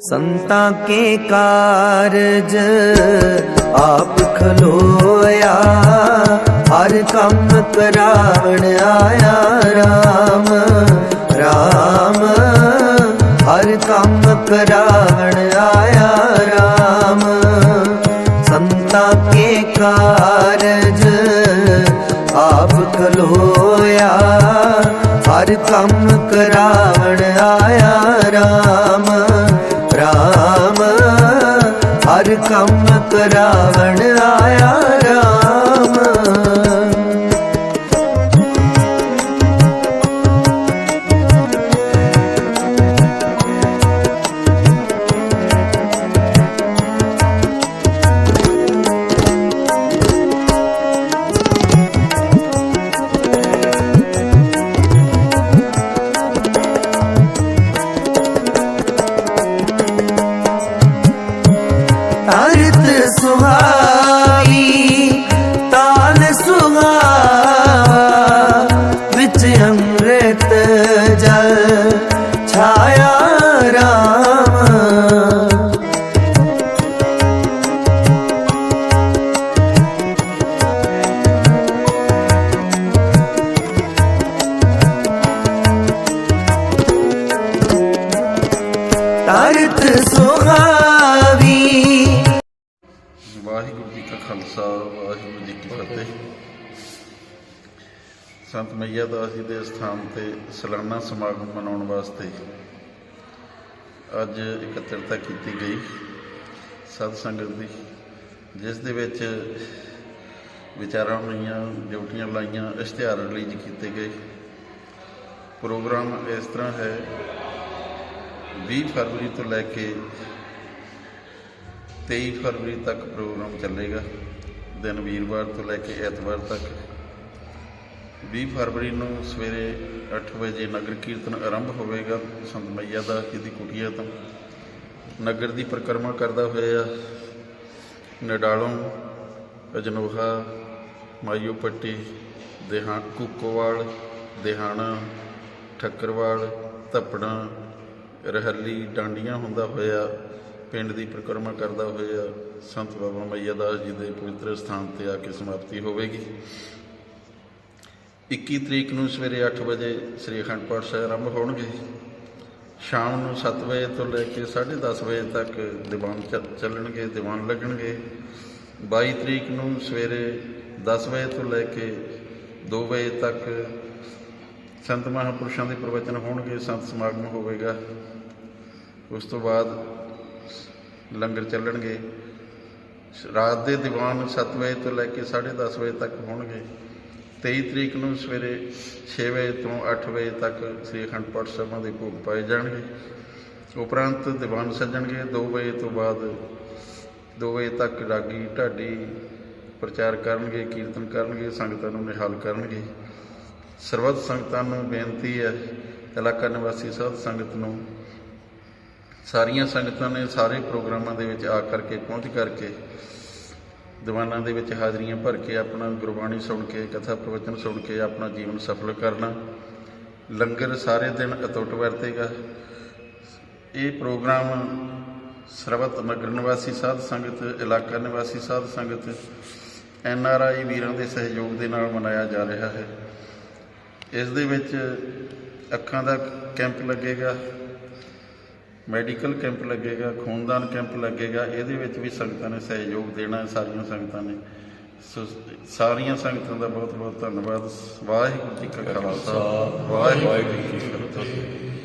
ਸੰਤਾਂ ਕੇ ਕਾਰਜ ਆਪ ਖਲੋਇਆ, ਹਰ ਕੰਮ ਕਰਾਵਣ ਆਇਆ RAM RAM ਹਰ ਕੰਮ ਕਰਾਵਣ ਆਇਆ RAM ਸੰਤਾਂ ਕੇ ਕਾਰਜ ਆਪ ਖਲੋਇਆ, ਹਰ ਕੰਮ ਕਰਾਵਣ ਆਇਆ RAM ਕੰਮ ਕਰਾਵਣ ਆਇਆ ਅਰਤ ਸੁਹਾਈ ਤਾਲ ਸੁਹਾ ਵਿੱਚ ਅੰਮ੍ਰਿਤ ਜਲ ਛਾਇਆ ਰਾਮ। ਵਾਹਿਗੁਰੂ ਜੀ ਕਾ ਖਾਲਸਾ ਵਾਹਿਗੁਰੂ ਜੀ ਕੀ ਫਤਿਹ। ਸੰਤ ਮਈਆ ਦਾਸ ਜੀ ਦੇ ਸਥਾਨ ਤੇ ਸਾਲਾਨਾ ਸਮਾਗਮ ਮਨਾਉਣ ਵਾਸਤੇ ਅੱਜ ਇਕੱਤਰਤਾ ਕੀਤੀ ਗਈ ਸਤ ਸੰਗਤ ਦੀ ਜਿਸ ਦੇ ਵਿੱਚ ਵਿਚਾਰਾਂ ਹੋਈਆਂ ਡਿਊਟੀਆਂ ਲਾਈਆਂ ਇਸ਼ਤਿਹਾਰ ਰਿਲੀਜ਼ ਕੀਤੇ ਗਏ। ਪ੍ਰੋਗਰਾਮ ਇਸ ਤਰ੍ਹਾਂ ਹੈ 20 ਫਰਵਰੀ ਤੋਂ ਲੈ ਕੇ 23 ਫਰਵਰੀ ਤੱਕ ਪ੍ਰੋਗਰਾਮ ਚੱਲੇਗਾ। ਦਿਨ ਵੀਰਵਾਰ ਤੋਂ ਲੈ ਕੇ ਐਤਵਾਰ ਤੱਕ। 20 ਫਰਵਰੀ ਨੂੰ ਸਵੇਰੇ 8 ਵਜੇ ਨਗਰ ਕੀਰਤਨ ਆਰੰਭ ਹੋਵੇਗਾ ਸੰਤ ਮਈਆ ਦਾ ਜਿਹਦੀ ਕੁਟੀਆ ਤੋਂ। ਨਗਰ ਦੀ ਪਰਿਕਰਮਾ ਕਰਦਾ ਹੋਇਆ ਨਡਾਲੋਂ, ਅਜਨੋਹਾ ਮਾਈਓ ਪੱਟੀ ਦੇਹਾਂ, ਕੁੱਕੋਵਾਲ, ਦੇਹਾਣਾ, ਠੱਕਰਵਾਲ ਧੱਪੜਾ ਰਹਿਲੀ, ਡਾਂਡੀਆਂ ਹੁੰਦਾ ਹੋਇਆ ਪਿੰਡ ਦੀ ਪਰਿਕਰਮਾ ਕਰਦਾ ਹੋਇਆ ਸੰਤ ਬਾਬਾ ਮਈਆ ਦਾਸ ਜੀ ਦੇ ਪਵਿੱਤਰ ਸਥਾਨ ਤੇ ਆ ਕੇ ਸਮਾਪਤੀ ਹੋਵੇਗੀ। 21 ਤਰੀਕ ਨੂੰ ਸਵੇਰੇ 8 ਵਜੇ ਸ੍ਰੀ ਅਖੰਡ ਪਾਠ ਸਾਹਿਬ ਆਰੰਭ ਹੋਣਗੇ। ਸ਼ਾਮ ਨੂੰ 7 ਵਜੇ ਤੋਂ ਲੈ ਕੇ 10:30 ਵਜੇ ਤੱਕ ਦੀਵਾਨ ਚੱਲ- ਚੱਲਣਗੇ, ਦੀਵਾਨ ਲੱਗਣਗੇ। 22 ਤਰੀਕ ਨੂੰ ਸਵੇਰੇ 10 ਵਜੇ ਤੋਂ ਲੈ ਕੇ 2 ਵਜੇ ਤੱਕ ਸੰਤ ਮਹਾਂਪੁਰਸ਼ਾਂ ਦੇ ਪ੍ਰਵਚਨ ਹੋਣਗੇ, ਸੰਤ ਸਮਾਗਮ ਹੋਵੇਗਾ। ਉਸ ਤੋਂ ਬਾਅਦ ਲੰਗਰ ਚੱਲਣਗੇ। ਰਾਤ ਦੇ ਦੀਵਾਨ 7 ਵਜੇ ਤੋਂ ਲੈ ਕੇ 10:30 ਵਜੇ ਤੱਕ ਹੋਣਗੇ। 23 ਤਰੀਕ ਨੂੰ ਸਵੇਰੇ 6 ਵਜੇ ਤੋਂ 8 ਵਜੇ ਤੱਕ ਸ੍ਰੀ ਅਖੰਡ ਪਾਠ ਸਾਹਿਬਾਂ ਦੇ ਭੋਗ ਪਾਏ ਜਾਣਗੇ। ਉਪਰੰਤ ਦੀਵਾਨ ਸੱਜਣਗੇ। 2 ਵਜੇ ਤੋਂ ਬਾਅਦ 2 ਵਜੇ ਤੱਕ ਰਾਗੀ ਢਾਡੀ ਪ੍ਰਚਾਰ ਕਰਨਗੇ, ਕੀਰਤਨ ਕਰਨਗੇ, ਸੰਗਤਾਂ ਨੂੰ ਨਿਹਾਲ ਕਰਨਗੇ। ਸਰਬੱਤ ਸੰਗਤਾਂ ਨੂੰ ਬੇਨਤੀ ਹੈ, ਇਲਾਕਾ ਨਿਵਾਸੀ ਸਾਧ ਸੰਗਤ ਨੂੰ ਸਾਰੀਆਂ ਸੰਗਤਾਂ ਨੇ ਸਾਰੇ ਪ੍ਰੋਗਰਾਮਾਂ ਦੇ ਵਿੱਚ ਆ ਕਰਕੇ, ਪਹੁੰਚ ਕਰਕੇ, ਦੀਵਾਨਾਂ ਦੇ ਵਿੱਚ ਹਾਜ਼ਰੀਆਂ ਭਰ ਕੇ ਆਪਣਾ ਗੁਰਬਾਣੀ ਸੁਣ ਕੇ, ਕਥਾ ਪ੍ਰਵਚਨ ਸੁਣ ਕੇ ਆਪਣਾ ਜੀਵਨ ਸਫਲ ਕਰਨਾ। ਲੰਗਰ ਸਾਰੇ ਦਿਨ ਅਤੁੱਟ ਵਰਤੇਗਾ। ਇਹ ਪ੍ਰੋਗਰਾਮ ਸਰਬੱਤ ਨਗਰ ਨਿਵਾਸੀ ਸਾਧ ਸੰਗਤ, ਇਲਾਕਾ ਨਿਵਾਸੀ ਸਾਧ ਸੰਗਤ, ਐਨ ਆਰ ਆਈ ਵੀਰਾਂ ਦੇ ਸਹਿਯੋਗ ਦੇ ਨਾਲ ਮਨਾਇਆ ਜਾ ਰਿਹਾ ਹੈ। ਇਸ ਦੇ ਵਿੱਚ ਅੱਖਾਂ ਦਾ ਕੈਂਪ ਲੱਗੇਗਾ। ਮੈਡੀਕਲ ਕੈਂਪ ਲੱਗੇਗਾ, ਖੂਨਦਾਨ ਕੈਂਪ ਲੱਗੇਗਾ, ਇਹਦੇ ਵਿੱਚ ਵੀ ਸੰਗਤਾਂ ਨੇ ਸਹਿਯੋਗ ਦੇਣਾ ਹੈ, ਸਾਰੀਆਂ ਸੰਗਤਾਂ ਨੇ। ਸੋ ਸਾਰੀਆਂ ਸੰਗਤਾਂ ਦਾ ਬਹੁਤ ਬਹੁਤ ਧੰਨਵਾਦ। ਵਾਹਿਗੁਰੂ ਜੀ ਕਾ ਖਾਲਸਾ, ਵਾਹਿਗੁਰੂ ਜੀ ਕੀ ਫਤਿਹ।